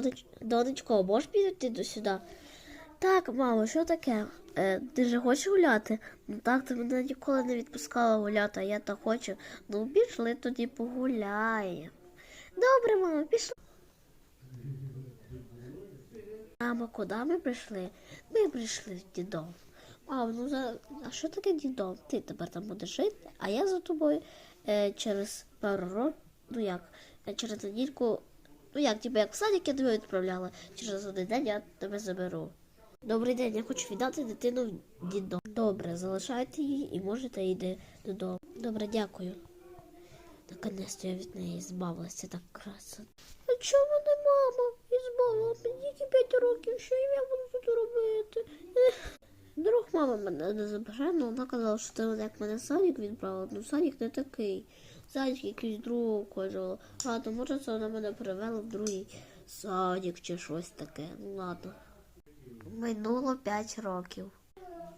Донеч... Донечко, можеш підійти до сюди? Так, мамо, що таке? Е, ти же хочеш гуляти? Ну так, ти мене ніколи не відпускала гуляти, а я так хочу. Ну, пішли тоді погуляємо. Добре, мамо, пішли. Мамо, куди ми прийшли? Ми прийшли в дідом. Мам, ну за а що таке дідом? Ти тепер там будеш жити, а я за тобою е, через пару років, ну як, е, через недільку, ну як, типу, як в садик я тебе відправляла, через один день я тебе заберу. Добрий день, я хочу віддати дитину в дідом. Добре, залишайте її і можете йти додому. Добре, дякую. Наконець я від неї збавилася так красиво. А чому не мама? І збавила мені тільки 5 років, що я буду тут робити? Ех. Друг мама мене не забере, але вона казала, що ти як мене садик відправила. Ну садик не такий. Садик якийсь другого. А, то може це вона мене перевела в другий садик чи щось таке. Ну ладно. Минуло 5 років.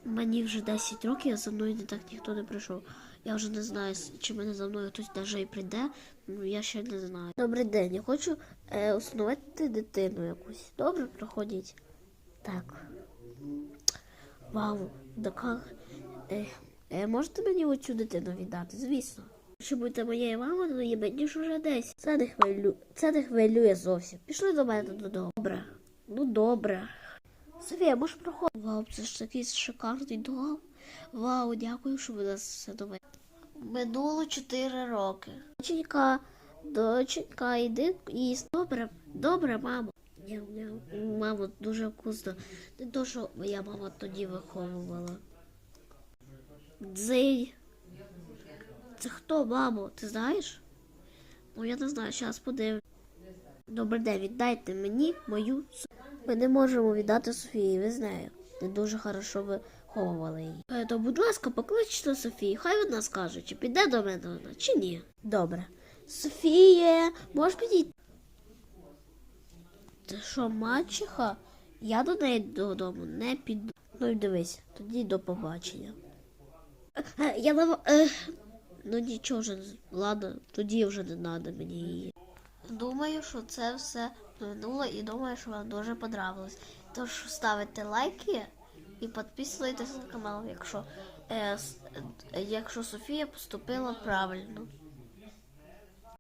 Мені вже 10 років, а за мною не так ніхто не прийшов. Я вже не знаю, чи мене за мною хтось даже і прийде. Ну я ще не знаю. Добрий день, я хочу е, установити дитину якусь. Добре, проходіть. Так. Вау, така. Е, е, можете мені оцю дитину віддати? Звісно. Якщо будете моєю мамою, то є мені ж уже десь. Це не хвилю... це не хвилює зовсім. Пішли до мене додому. Добре. Ну добре. Софія, можеш проходити? Вау, це ж такий шикарний дом. Вау, дякую, що ви нас все довели. Минуло 4 роки. Доченька, доченька, йди їсти. Добре, добре, мамо. Мамо, дуже вкусно. Не то, що моя мама тоді виховувала. Дзинь. Це хто, мамо? Ти знаєш? Ну я не знаю, зараз подивлюсь. Добрий день, віддайте мені мою Ми не можемо віддати Софії, ви знаєте. Не дуже хорошо виховували її. Е, То, будь ласка, покличте Софію, хай вона скаже, чи піде до мене вона, чи ні. Добре. Софіє, можеш підійти? Ти що, мачеха? Я до неї додому не піду. Ну й дивись, тоді до побачення. Е, Я не... Е, ну нічого вже, ладно, тоді вже не треба мені її. Думаю, що це все минуло і думаю, що вам дуже подобалось. Тож ставите лайки і підписуйтесь на канал, якщо, е, якщо Софія поступила правильно.